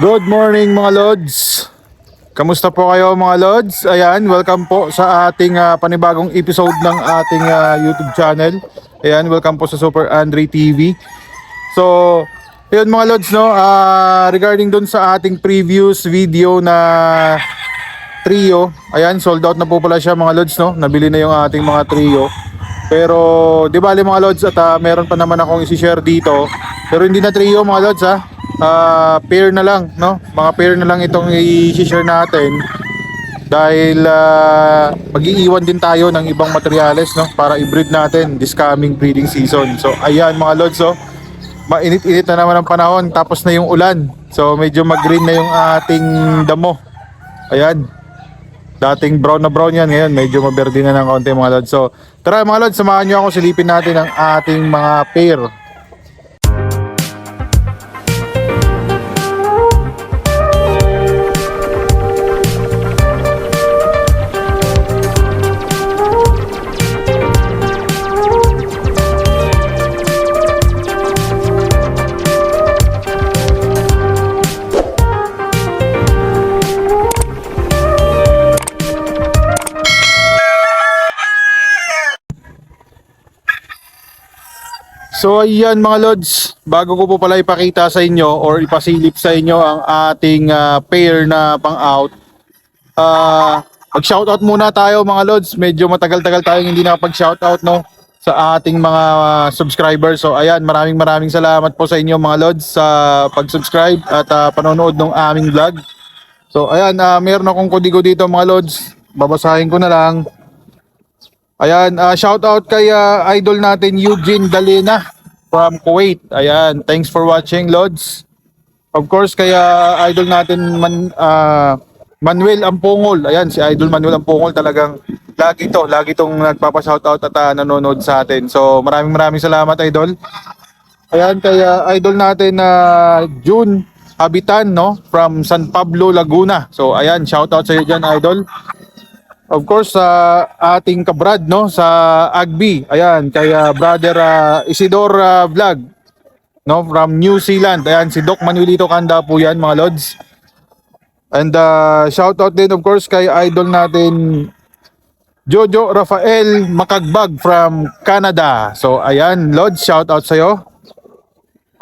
Good morning mga Lods. Kamusta po kayo mga Lods? Ayan, welcome po sa ating ah, panibagong episode ng ating ah, YouTube channel. Ayan, welcome po sa Super Andre TV. So, yun mga Lods, no? Ah, regarding dun sa ating previous video na trio. Ayan, sold out na po pala siya mga Lods, no? Nabili na yung ating mga trio. Pero, di bali mga Lods, at ah, meron pa naman akong isi-share dito. Pero hindi na trio mga Lods, ha? Ah, pair na lang, no? Mga pair na lang itong i-share natin. Dahil ah, mag-iiwan din tayo ng ibang materyales, no? Para i-breed natin this coming breeding season. So, ayan mga Lods, oh. Mainit-init na naman ang panahon, tapos na yung ulan. So, medyo mag-green na yung ating damo. Ayan. Dating brown na brown yan. Ngayon, medyo maberde na ng konti mga lods. So, tara mga lods, samahan nyo ako silipin natin ang ating mga pair. So ayan mga lods, bago ko po pala ipakita sa inyo or ipasilip sa inyo ang ating ah, pair na pang-out. Ah, mag-shoutout muna tayo mga lods. Medyo matagal-tagal tayong hindi nakapag-shoutout no sa ating mga ah, subscribers. So ayan, maraming maraming salamat po sa inyo mga lods sa pag-subscribe at ah, panonood ng aming vlog. So ayan, ah, meron akong kodigo dito mga lods. Babasahin ko na lang. Ayan, uh, shout out kay ah, idol natin Eugene Dalena from Kuwait. Ayan, thanks for watching, Lods. Of course, kaya idol natin Man, ah, Manuel Ampungol. Ayan, si idol Manuel Ampungol talagang lagi to, lagi tong nagpapa-shout out at ah, nanonood sa atin. So, maraming maraming salamat, idol. Ayan, kaya idol natin na June Habitan, no? From San Pablo, Laguna. So, ayan, shout out sa iyo dyan, idol. Of course, sa ating kabrad, no? Sa Agbi. Ayan, kaya brother ah, Isidore ah, Vlog. No? From New Zealand. Ayan, si Doc Manuelito Kanda po yan, mga lods. And uh, shout out din, of course, kay idol natin Jojo Rafael Makagbag from Canada. So, ayan, Lods, shout out sa'yo.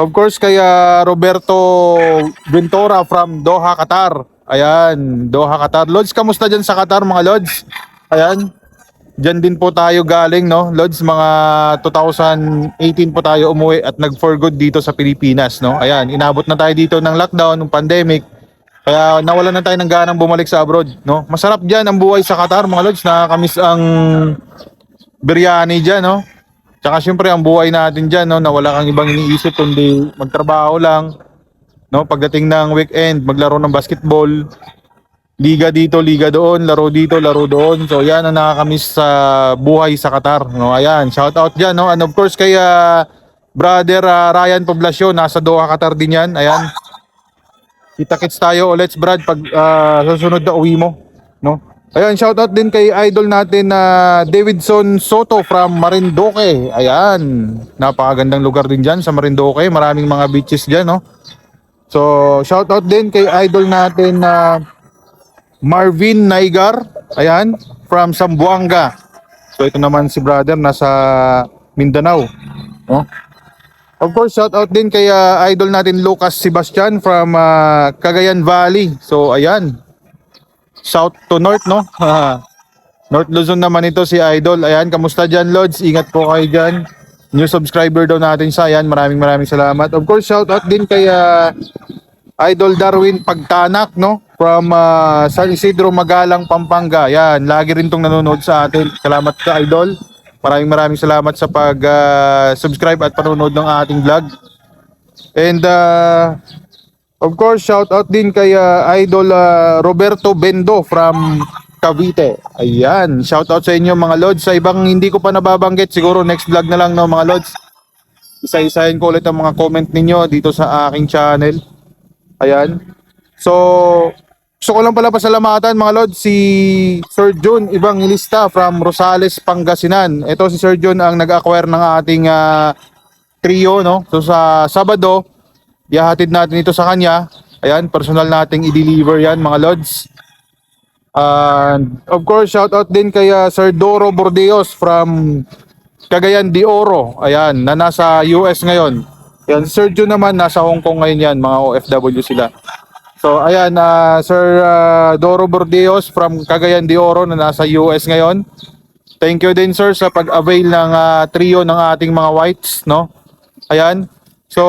Of course, kaya Roberto Ventura from Doha, Qatar. Ayan, Doha, Qatar. Lods, kamusta dyan sa Qatar, mga Lods? Ayan, dyan din po tayo galing, no? Lods, mga 2018 po tayo umuwi at nag-for good dito sa Pilipinas, no? Ayan, inabot na tayo dito ng lockdown, ng pandemic. Kaya nawalan na tayo ng ganang bumalik sa abroad, no? Masarap dyan ang buhay sa Qatar, mga Lods. Nakakamiss ang biryani dyan, no? Tsaka syempre ang buhay natin dyan, no? Na wala kang ibang iniisip kundi magtrabaho lang, no? Pagdating ng weekend, maglaro ng basketball, liga dito, liga doon, laro dito, laro doon. So yan ang nakakamiss sa buhay sa Qatar, no? Ayan, shout out dyan, no? And of course kay ah, brother ah, Ryan Poblacion, nasa Doha, Qatar din yan. Ayan. Kita-kits tayo ulit, Brad, pag ah, susunod na uwi mo, no? Ayan, shoutout din kay idol natin na Davidson Soto from Marindoque. Ayan, napakagandang lugar din dyan sa Marindoque. Maraming mga beaches dyan, no? So, shoutout din kay idol natin na Marvin Naigar. Ayan, from Sambuanga. So, ito naman si brother nasa Mindanao. No? Of course, shout out din kay uh, idol natin Lucas Sebastian from uh, Cagayan Valley. So, ayan. South to North, no? North Luzon naman ito si Idol. Ayan, kamusta dyan, Lods? Ingat po kayo dyan. New subscriber daw natin sa ayan. Maraming maraming salamat. Of course, shout out din kay uh, Idol Darwin Pagtanak, no? From uh, San Isidro Magalang, Pampanga. Ayan, lagi rin tong nanonood sa atin. Salamat ka, Idol. Maraming maraming salamat sa pag-subscribe at panonood ng ating vlog. And uh, of course, shout out din kay uh, Idol uh, Roberto Bendo from Cavite. Ayan, shout out sa inyo mga lods. Sa ibang hindi ko pa nababanggit, siguro next vlog na lang no mga lods. Isa-isahin ko ulit ang mga comment ninyo dito sa aking channel. Ayan. So, gusto ko lang pala pasalamatan mga lord si Sir John Evangelista from Rosales, Pangasinan. Ito si Sir John ang nag-acquire ng ating ah, trio no. So sa Sabado, ihahatid natin ito sa kanya. Ayan, personal nating i-deliver yan mga lods. And of course, shout out din kay uh, Sir Doro Bordeos from Cagayan de Oro. Ayan, na nasa US ngayon. Ayan, Sir Jun naman nasa Hong Kong ngayon yan, mga OFW sila. So ayan, uh, Sir uh, Doro Bordeos from Cagayan de Oro na nasa US ngayon. Thank you din sir sa pag-avail ng uh, trio ng ating mga whites, no? Ayan. So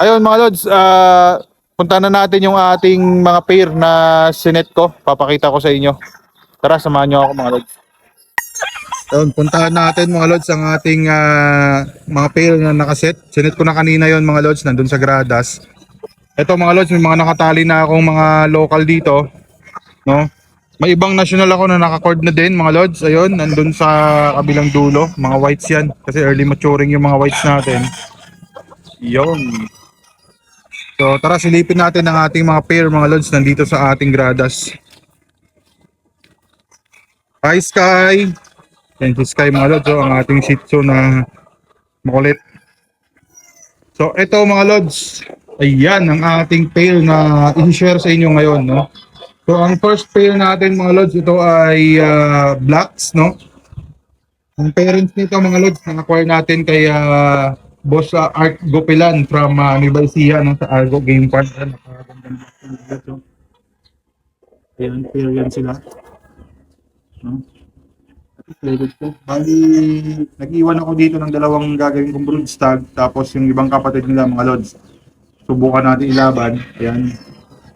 ayun mga lods, uh, punta na natin yung ating mga pair na sinet ko. Papakita ko sa inyo. Tara, samahan nyo ako mga lods. Ayun, puntahan natin mga lods ang ating ah, mga pair na nakaset. Sinet ko na kanina yon mga lods, nandun sa gradas. Ito mga lods, may mga nakatali na akong mga local dito. No? May ibang national ako na nakacord na din mga lods. Ayun, nandun sa kabilang dulo. Mga whites yan. Kasi early maturing yung mga whites natin. Yun. So tara silipin natin ang ating mga pair mga lods nandito sa ating gradas. Hi Sky! Yan si Sky mga lods, oh, ang ating shih tzu na makulit. So ito mga lods, ayan ang ating pair na i-share sa inyo ngayon. No? So ang first pair natin mga lods, ito ay ah, blacks. No? Ang parents nito mga lods, na-acquire natin kay ah, Boss ah, Art Gopilan from uh, Ecija no, sa Argo Game Park. Ayan, ng pair yan sila. No? Played ko. Bali, nag-iwan ako dito ng dalawang gagawin kong broodstag tapos yung ibang kapatid nila mga lods. Subukan natin ilaban. Ayan.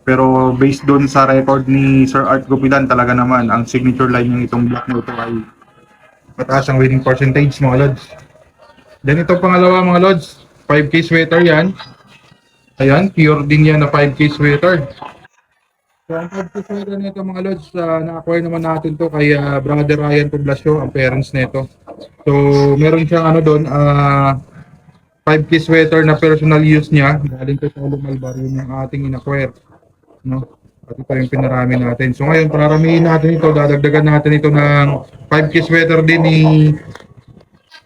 Pero based doon sa record ni Sir Art Gopilan talaga naman ang signature line ng itong block na ito ay mataas ang winning percentage mga lods. Then ito pangalawa mga lods, 5k sweater yan. Ayan, pure din yan na 5k sweater. So, ang pagkaswera nito mga lods, uh, na-acquire naman natin to kay ah, brother Ryan Poblacio, ang parents nito. So, meron siyang ano doon, ah 5k sweater na personal use niya. Galing kay Paulo Malbar, yun yung ating in-acquire. No? At ito yung pinarami natin. So, ngayon, paramihin natin ito, dadagdagan natin ito ng 5k sweater din ni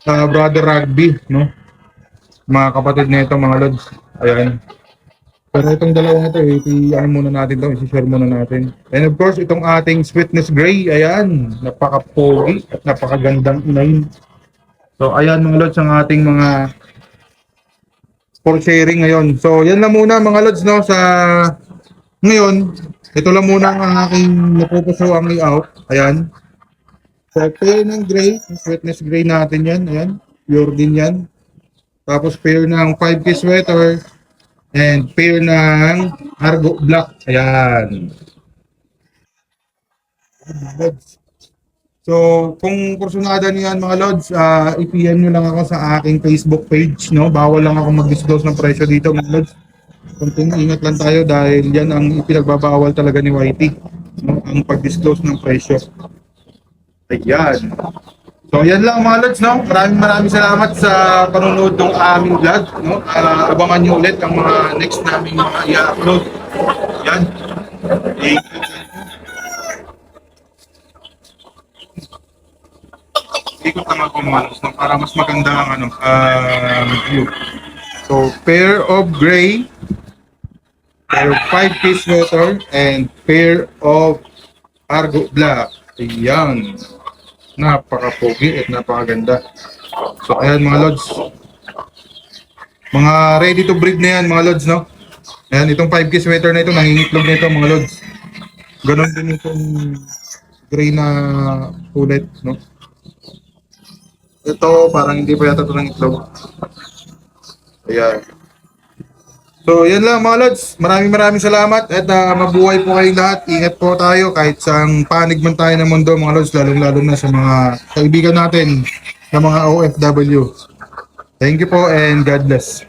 ah, brother Rugby, no? Mga kapatid nito mga lods. Ayan. Pero itong dalawa na ito, i-ano muna natin to, i-share muna natin. And of course, itong ating Sweetness Gray, ayan, napaka-pogi at napakagandang inayin. So, ayan mga lods, ang ating mga for sharing ngayon. So, yan lang muna mga lods, no, sa ngayon, ito lang muna ang aking napupuso ang layout. Ayan. So, pair ng gray, Sweetness Gray natin yan, ayan, pure din yan. Tapos pair ng 5K sweater, and pair ng Argo Black. Ayan. So, kung kursunada niyo yan mga lods, uh, i-PM nyo lang ako sa aking Facebook page, no? Bawal lang ako mag-disclose ng presyo dito mga lods. Kunting ingat lang tayo dahil yan ang ipinagbabawal talaga ni YT, no? Ang pag-disclose ng presyo. Ayan. So, yan lang mga lods, no? Maraming maraming salamat sa panonood ng aming vlog, no? Ah, abangan nyo ulit ang mga next naming mga i-upload. Yan. You. Ikot naman ko mga lods, no? Para mas maganda ang ano, ah, view. So, pair of gray, pair of 5 piece sweater, and pair of Argo Black. Ayan napaka-pogi at napakaganda. So ayan mga lods. Mga ready to breed na yan mga lods no. Ayan itong 5k sweater na ito nangingitlog na ito mga lods. Ganon din itong gray na ulit no. Ito parang hindi pa yata ito ng itlog. Ayan. So, yan lang mga lods. Maraming maraming salamat at ah, mabuhay po kayong lahat. Ingat po tayo kahit sa panig man tayo ng mundo mga lods, lalong-lalo na sa mga kaibigan natin na mga OFW. Thank you po and God bless.